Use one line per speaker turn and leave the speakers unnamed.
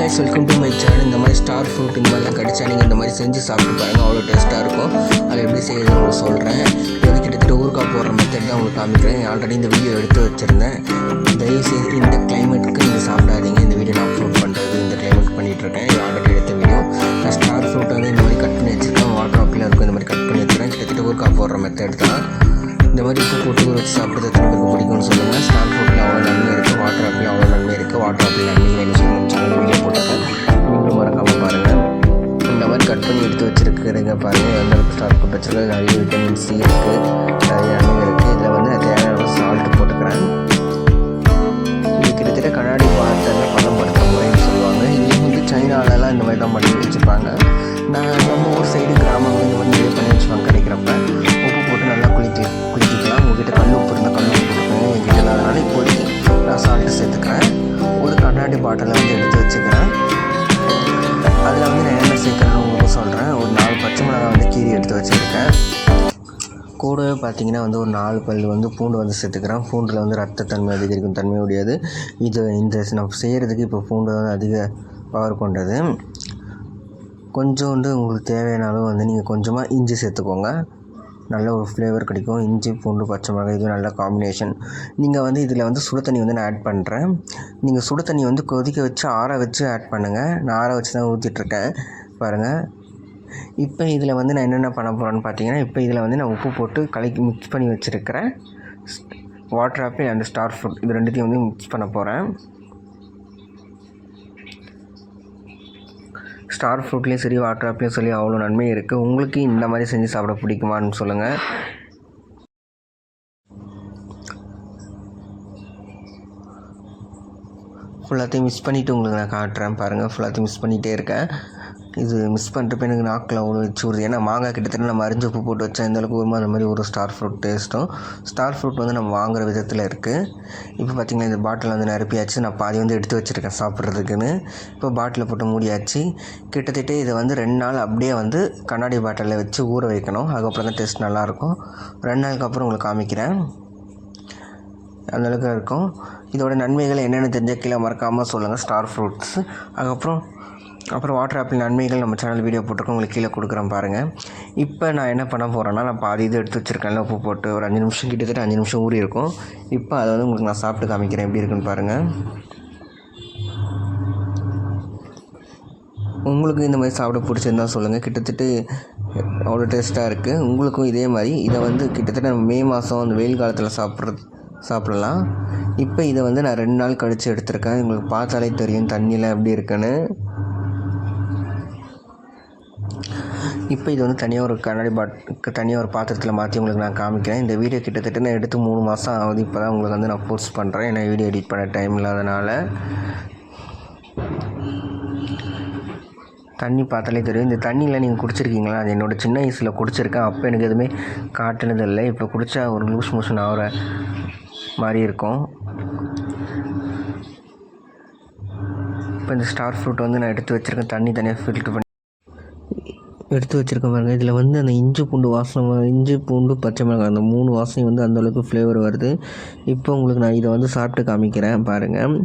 Guys welcome to my channel இந்த மாதிரி star fruit இந்த மாதிரிலாம் கிடச்சா நீங்கள் இந்த மாதிரி செஞ்சு சாப்பிட்டு பாருங்கள் அவ்வளோ டேஸ்ட்டாக இருக்கும். அதை எப்படி செய்யறது உங்களுக்கு சொல்கிறேன் இது கிட்டத்தட்ட ஊருக்காக போடுற மெத்தட் தான் உங்களுக்கு காமிக்கிறேன். ஆல்ரெடி இந்த வீடியோ எடுத்து வச்சுருந்தேன். தயவுசெய்து இந்த கிளைமேட்டுக்கு நீங்கள் சாப்பிடாதீங்க. இந்த வீடியோ நான் அப்லோட் இந்த மாதிரி உப்பு போட்டு வச்சு சாப்பிட்றது எத்தனை பேருக்கு பிடிக்கும்னு சொல்லுங்கள் ஸ்டார் ஃபுட்டில் அவ்வளோ நன்மை இருக்குது வாட்டர் ஆப்பிள் அவ்வளோ நன்மை இருக்குது வாட்டர் ஆப்பிள் நன்மை வேணும் சொல்லி சேனல் வீடியோ போட்டிருக்கேன் நீங்களும் மறக்காமல் பாருங்கள் இந்த மாதிரி கட் பண்ணி எடுத்து வச்சுருக்கிறீங்க பாருங்கள் எந்த அளவுக்கு ஸ்டார் ஃபுட் வச்சுருக்கோம் நிறைய விட்டமின் சி இருக்குது நிறைய நன்மை இருக்குது இதில் வந்து நான் தேவையான சால்ட் போட்டுக்கிறேன். இது கிட்டத்தட்ட கண்ணாடி பாத்திரம் பதப்படுத்துகிற முறைன்னு சொல்லுவாங்க. இங்கே வந்து சைனாலலாம் இந்த மாதிரி தான் பண்ணி வச்சுருப்பாங்க. நான் நம்ம அதில் வந்து நான் என்ன சேர்க்குறேன்னு உங்களுக்கு சொல்கிறேன் ஒரு நாலு பச்சை மிளகாய் வந்து கீரி எடுத்து வச்சுருக்கேன். கூடவே பார்த்தீங்கன்னா வந்து ஒரு நாலு பல் வந்து பூண்டு வந்து சேர்த்துக்கிறேன். பூண்டில் வந்து ரத்தத்தன்மை அதிகரிக்கும் தன்மை உடையது. இது இந்த நம்ம செய்கிறதுக்கு இப்போ பூண்டு வந்து அதிக பவர் கொண்டது. கொஞ்சோண்டு உங்களுக்கு தேவையான அளவு வந்து நீங்கள் கொஞ்சமாக இஞ்சி சேர்த்துக்கோங்க. நல்ல ஒரு ஃப்ளேவர் கிடைக்கும். இஞ்சி பூண்டு பச்சை மிளகாய் இது நல்ல காம்பினேஷன் நீங்கள் வந்து இதில் வந்து சுடு தண்ணி வந்து நான் ஆட் பண்ணுறேன் நீங்கள் சுடு தண்ணி வந்து கொதிக்க வச்சு ஆற வச்சு ஆட் பண்ணுங்கள் நான் ஆற வச்சு தான் ஊற்றிட்டுருக்கேன் பாருங்கள் இப்போ இதில் வந்து நான் என்னென்ன பண்ண போகிறேன்னு பார்த்தீங்கன்னா இப்போ இதில் வந்து நான் உப்பு போட்டு கலக்கி மிக்ஸ் பண்ணி வச்சுருக்கிறேன். Water apple and star fruit இது ரெண்டுத்தையும் வந்து மிக்ஸ் பண்ண போகிறேன் ஸ்டார் ஃப்ரூட்லேயும் சரி வாட்டர் ஆப்லேயும் சரி அவ்வளோ நன்மை இருக்குது உங்களுக்கு இந்த மாதிரி செஞ்சு சாப்பிட பிடிக்குமான்னு சொல்லுங்கள் ஃபுல்லாத்தையும் மிஸ் பண்ணிவிட்டு உங்களுக்கு நான் காட்டுறேன் பாருங்கள் ஃபுல்லாத்தையும் மிஸ் பண்ணிகிட்டே இருக்கேன். இது மிஸ் பண்ணுறப்ப எனக்கு நாக்கில் அவ்வளோ வச்சு விடுது ஏன்னா மாங்காய் கிட்டத்தட்ட நம்ம அரிஞ்சு உப்பு போட்டு வச்சா இந்த அளவுக்கு வருமோ அந்த மாதிரி ஒரு ஸ்டார் ஃப்ரூட் டேஸ்ட்டும் ஸ்டார் ஃப்ரூட் வந்து நம்ம வாங்குற விதத்தில் இருக்குது இப்போ பார்த்திங்கன்னா இந்த பாட்டில் வந்து நிரப்பியாச்சு. நான் பாதி வந்து எடுத்து வச்சுருக்கேன் சாப்பிட்றதுக்குன்னு. இப்போ பாட்டில் போட்டு மூடியாச்சு. கிட்டத்தட்ட இதை வந்து ரெண்டு நாள் அப்படியே வந்து கண்ணாடி பாட்டிலில் வச்சு ஊற வைக்கணும். அதுக்கப்புறம் தான் டேஸ்ட் நல்லாயிருக்கும். ரெண்டு நாளுக்கு அப்புறம் உங்களுக்கு காமிக்கிறேன். அந்தளவுக்கு இருக்கும். இதோட நன்மைகள் என்னென்னு தெரிஞ்ச கீழே மறக்காமல் சொல்லுங்கள் ஸ்டார் ஃப்ரூட்ஸ் அதுக்கப்புறம் அப்புறம் வாட்டர் ஆப்பிள் நன்மைகள் நம்ம சேனல் வீடியோ போட்டிருக்கோம். உங்களுக்கு கீழே கொடுக்குறேன் பாருங்கள் இப்போ நான் என்ன பண்ண போகிறேன்னா நான் பாதி இது எடுத்து வச்சுருக்கேன்ல உப்பு போட்டு ஒரு அஞ்சு நிமிஷம் கிட்டத்தட்ட அஞ்சு நிமிஷம் ஊறி இருக்கும். இப்போ அதை வந்து உங்களுக்கு நான் சாப்பிட்டு காமிக்கிறேன். எப்படி இருக்குன்னு பாருங்கள் உங்களுக்கு இந்த மாதிரி சாப்பிட பிடிச்சிருந்தா சொல்லுங்கள் கிட்டத்தட்ட அவ்வளோ டேஸ்ட்டாக இருக்குது உங்களுக்கும் இதே மாதிரி. இதை வந்து கிட்டத்தட்ட மே மாதம் அந்த வெயில் காலத்தில் சாப்பிட்றது சாப்பிடலாம். இப்போ இதை வந்து நான் ரெண்டு நாள் கழித்து எடுத்திருக்கேன். உங்களுக்கு பார்த்தாலே தெரியும் தண்ணியில் எப்படி இருக்குன்னு. இப்போ இது வந்து தனியாக ஒரு கண்ணாடி பாட் தனியாக ஒரு பாத்திரத்தில் மாற்றி உங்களுக்கு நான் காமிக்கிறேன். இந்த வீடியோ கிட்டத்தட்ட நான் எடுத்து மூணு மாதம் ஆகுது. இப்போ தான் உங்களுக்கு வந்து நான் போஸ்ட் பண்ணுறேன் ஏன்னா வீடியோ எடிட் பண்ண டைம் இல்லாதனால. தண்ணி பார்த்தாலே தெரியும். இந்த தண்ணியில் நீங்கள் குடிச்சிருக்கீங்களா? அது என்னோடய சின்ன வயசில் குடிச்சிருக்கேன். அப்போ எனக்கு எதுவுமே காட்டுனது இல்லை. இப்போ குடித்தா ஒரு லூஸ் மோஷன் ஆகிற மாதிரி இருக்கும். இப்போ இந்த ஸ்டார் ஃப்ரூட் வந்து நான் எடுத்து வச்சுருக்கேன். தண்ணி தனியாக ஃபில்ட்ரு பண்ணி எடுத்து வச்சுருக்கேன் பாருங்கள் இதில் வந்து அந்த இஞ்சி பூண்டு வாசனை இஞ்சி பூண்டு பச்சை மிளகாய் அந்த மூணு வாசனை வந்து அந்தளவுக்கு ஃப்ளேவர் வருது. இப்போ உங்களுக்கு நான் இதை வந்து சாப்பிட்டு காமிக்கிறேன் பாருங்கள்